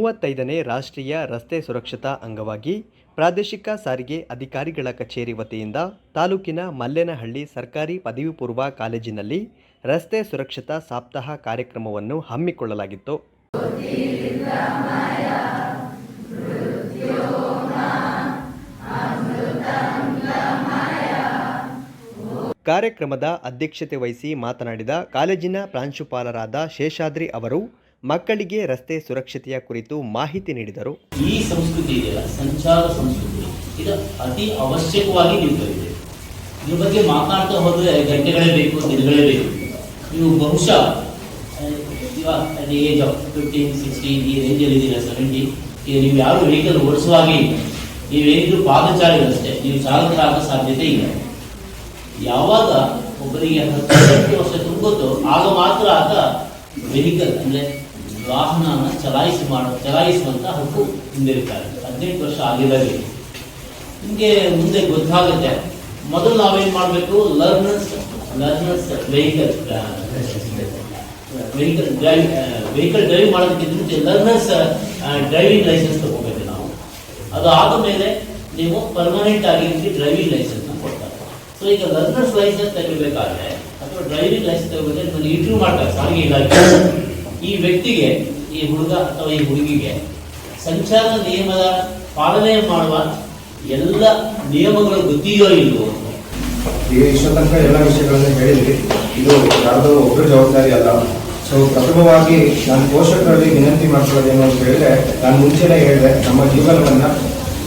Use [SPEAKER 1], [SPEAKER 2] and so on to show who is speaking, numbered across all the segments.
[SPEAKER 1] ಮೂವತ್ತೈದನೇ ರಾಷ್ಟ್ರೀಯ ರಸ್ತೆ ಸುರಕ್ಷತಾ ಅಂಗವಾಗಿ ಪ್ರಾದೇಶಿಕ ಸಾರಿಗೆ ಅಧಿಕಾರಿಗಳ ಕಚೇರಿ ವತಿಯಿಂದ ತಾಲೂಕಿನ ಮಲ್ಲೇನಹಳ್ಳಿ ಸರ್ಕಾರಿ ಪದವಿ ಪೂರ್ವ ಕಾಲೇಜಿನಲ್ಲಿ ರಸ್ತೆ ಸುರಕ್ಷತಾ ಸಪ್ತಾಹ ಕಾರ್ಯಕ್ರಮವನ್ನು ಹಮ್ಮಿಕೊಳ್ಳಲಾಗಿತ್ತು. ಕಾರ್ಯಕ್ರಮದ ಅಧ್ಯಕ್ಷತೆ ವಹಿಸಿ ಮಾತನಾಡಿದ ಕಾಲೇಜಿನ ಪ್ರಾಂಶುಪಾಲರಾದ ಶೇಷಾದ್ರಿ ಅವರು ಮಕ್ಕಳಿಗೆ ರಸ್ತೆ ಸುರಕ್ಷತೆಯ ಕುರಿತು ಮಾಹಿತಿ ನೀಡಿದರು.
[SPEAKER 2] ಈ ಸಂಸ್ಕೃತಿ ಇದೆಯಲ್ಲ, ಸಂಚಾರ ಸಂಸ್ಕೃತಿ. ಇದು ಅತಿ ಅವಶ್ಯಕವಾಗಿ ನಿಂತಿದೆ ಇದ್ರ ಬಗ್ಗೆ ಮಾತನಾಡ್ತಾ ಹೋದ್ರೆ ಗಂಟೆಗಳೇ ಬೇಕು, ದಿನಗಳೇ ಬೇಕು. ನೀವು ಬಹುಶಃ ಏಜ್ ಫಿಫ್ಟೀನ್ ಸಿಕ್ಸ್ಟೀನ್ ಈ ರೇಂಜಲ್ಲಿ ಇದ್ದೀರಾ ಸೆವೆಂಟಿ ಈಗ ನೀವು ಯಾರು ವೆಹಿಕಲ್ ಓಡಿಸುವಾಗೇ ಇಲ್ಲ. ನೀವೇನಿದ್ರು ಪಾದಚಾರಿಗಳಷ್ಟೇ ನೀವು ಚಾಲಕರಾಗ ಸಾಧ್ಯತೆ ಇಲ್ಲ. ಯಾವಾಗ ಒಬ್ಬರಿಗೆ ಹತ್ತು ವರ್ಷ ತುಂಬುತ್ತೋ ಆಗ ಮಾತ್ರ ಆತ ವೆಹಿಕಲ್ ಅಂದ್ರೆ ವಾಹನನ ಚಲಾಯಿಸಿ ಮಾಡ, ಚಲಾಯಿಸುವಂತ ಹಕ್ಕು ಹೊಂದಿರ್ತಾರೆ ಹದಿನೆಂಟು ವರ್ಷ ಆಗಿರಲಿ ನಿಮಗೆ ಮುಂದೆ ಗೊತ್ತಾಗುತ್ತೆ. ಮೊದಲು ನಾವೇನು ಮಾಡಬೇಕು? Learners learners vehicle vehicle drive vehicle drive ಮಾಡೋದಕ್ಕಿಂತ ಲರ್ನರ್ಸ್ ಡ್ರೈವಿಂಗ್ ಲೈಸೆನ್ಸ್ ತಗೋಬೇಕು ನಾವು. ಅದು ಆದ ಮೇಲೆ ನೀವು ಪರ್ಮನೆಂಟ್ ಆಗಿ ಡ್ರೈವಿಂಗ್ ಲೈಸೆನ್ಸ್ ಕೊಡ್ತಾರೆ. ಸೊ ಈಗ ಲರ್ನರ್ಸ್ ಲೈಸೆನ್ಸ್ ತೆಗಿಬೇಕಾದ್ರೆ ಅಥವಾ ಡ್ರೈವಿಂಗ್ ಲೈಸೆನ್ಸ್ ತಗೋಬೇಕಾದ್ರೆ ನಿಮ್ಮನ್ನು ಇಂಟ್ರೂ ಮಾಡ್ತಾರೆ ಸಾರಿಗೆ ಇಲಾಖೆ. ಈ ವ್ಯಕ್ತಿಗೆ, ಈ ಹುಡುಗ ಅಥವಾ ಈ ಹುಡುಗಿಗೆ ಸಂಚಾರ ನಿಯಮದ ಪಾಲನೆ ಮಾಡುವ ಎಲ್ಲ ನಿಯಮಗಳು ಗೊತ್ತಿದೆಯೋ ಇಲ್ಲವೋ.
[SPEAKER 3] ಈಗ ಇಷ್ಟ ತನಕ ಎಲ್ಲ ವಿಷಯಗಳನ್ನು ಹೇಳಿದ್ರಿ, ಇದು ಯಾರ್ದೋ ಒಬ್ಬರು ಜವಾಬ್ದಾರಿ ಅಲ್ಲ ಸೊ ಪ್ರಥಮವಾಗಿ ನಾನು ಪೋಷಕರಲ್ಲಿ ವಿನಂತಿ ಮಾಡ್ಕೊಳ್ಳೋದೇನು ಅಂತ ಹೇಳಿದ್ರೆ, ನಾನು ಮುಂಚೆನೇ ಹೇಳಿದೆ, ನಮ್ಮ ಜೀವನವನ್ನ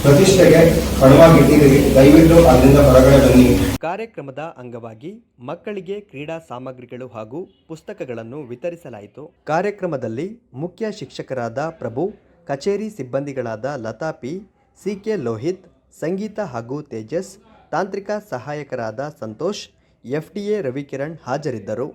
[SPEAKER 3] ಪ್ರತಿಷ್ಠೆಗೆ ಪಣವಾಗಿ ಇಟ್ಟಿದ್ದೀರಿ ದಯವಿಟ್ಟು ಅದರಿಂದ ಹೊರಗಡೆ ಬನ್ನಿ.
[SPEAKER 1] ಕಾರ್ಯಕ್ರಮದ ಅಂಗವಾಗಿ ಮಕ್ಕಳಿಗೆ ಕ್ರೀಡಾ ಸಾಮಗ್ರಿಗಳು ಹಾಗೂ ಪುಸ್ತಕಗಳನ್ನು ವಿತರಿಸಲಾಯಿತು. ಕಾರ್ಯಕ್ರಮದಲ್ಲಿ ಮುಖ್ಯ ಶಿಕ್ಷಕರಾದ ಪ್ರಭು, ಕಚೇರಿ ಸಿಬ್ಬಂದಿಗಳಾದ ಲತಾ ಪಿ, ಸಿಕೆ ಲೋಹಿತ್, ಸಂಗೀತ ಹಾಗೂ ತೇಜಸ್, ತಾಂತ್ರಿಕ ಸಹಾಯಕರಾದ ಸಂತೋಷ್ ಎಫ್ಡಿಎ ರವಿಕಿರಣ್ ಹಾಜರಿದ್ದರು.